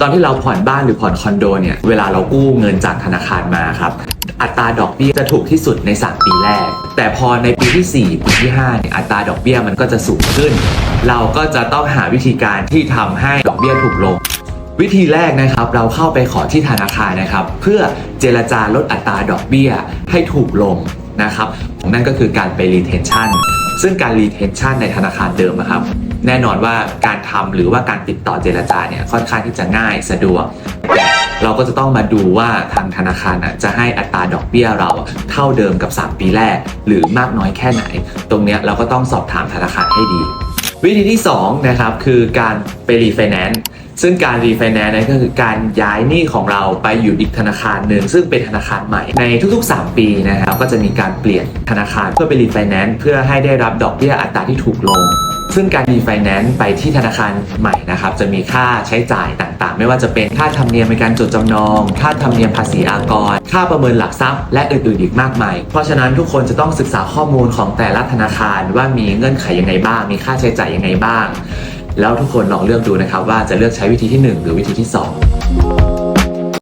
ตอนที่เราผ่อนบ้านหรือผ่อนคอนโดเนี่ยเวลาเรากู้เงินจากธนาคารมาครับอัตราดอกเบี้ยจะถูกที่สุดใน 3 ปีแรก แต่พอในปีที่ 4 ปีที่5เนี่ยอัตราดอกเบี้ยมันก็จะสูงขึ้น เราก็จะต้องหาวิธีการที่ทำให้ดอกเบี้ยถูกลง วิธีแรกนะครับเราเข้าไปขอที่ธนาคารนะครับ เพื่อเจรจาลดอัตราดอกเบี้ยให้ถูกลงนะครับนั่นก็คือการไป retention ซึ่งการ retention ในธนาคารเดิมอะครับ แน่นอนว่าการทำหรือว่าการติดต่อเจรจาเนี่ยค่อนข้างที่จะง่ายสะดวกแต่เราก็จะต้องมาดูว่าทางธนาคารน่ะจะให้อัตราดอกเบี้ยเราเท่าเดิมกับ 3 ปีแรก หรือมากน้อยแค่ไหน ตรงเนี้ยเราก็ต้องสอบถามธนาคารให้ดี วิธีที่2นะครับคือการไปรีไฟแนนซ์ซึ่งการรีไฟแนนซ์นั้นก็คือการย้ายหนี้ของเราไปอยู่อีกธนาคารหนึ่งซึ่งเป็นธนาคารใหม่ในทุกๆ 3 ปีนะครับก็จะมีการเปลี่ยนธนาคารเพื่อไปรีไฟแนนซ์เพื่อให้ได้รับดอกเบี้ยอัตราที่ถูกลง ซึ่งการรีไฟแนนซ์ไปที่ธนาคารใหม่นะครับจะมีค่าใช้จ่ายต่างๆ ไม่ว่าจะเป็นค่าธรรมเนียมในการจดจำนอง ค่าธรรมเนียมภาษีอากร ค่าประเมินหลักทรัพย์ และอื่นๆอีกมากมาย เพราะฉะนั้นทุกคนจะต้องศึกษาข้อมูลของแต่ละธนาคารว่ามีเงื่อนไขยังไงบ้าง มีค่าใช้จ่ายยังไงบ้าง แล้วทุกคนลองเลือกดูนะครับว่าจะเลือกใช้วิธีที่ 1 หรือวิธีที่ 2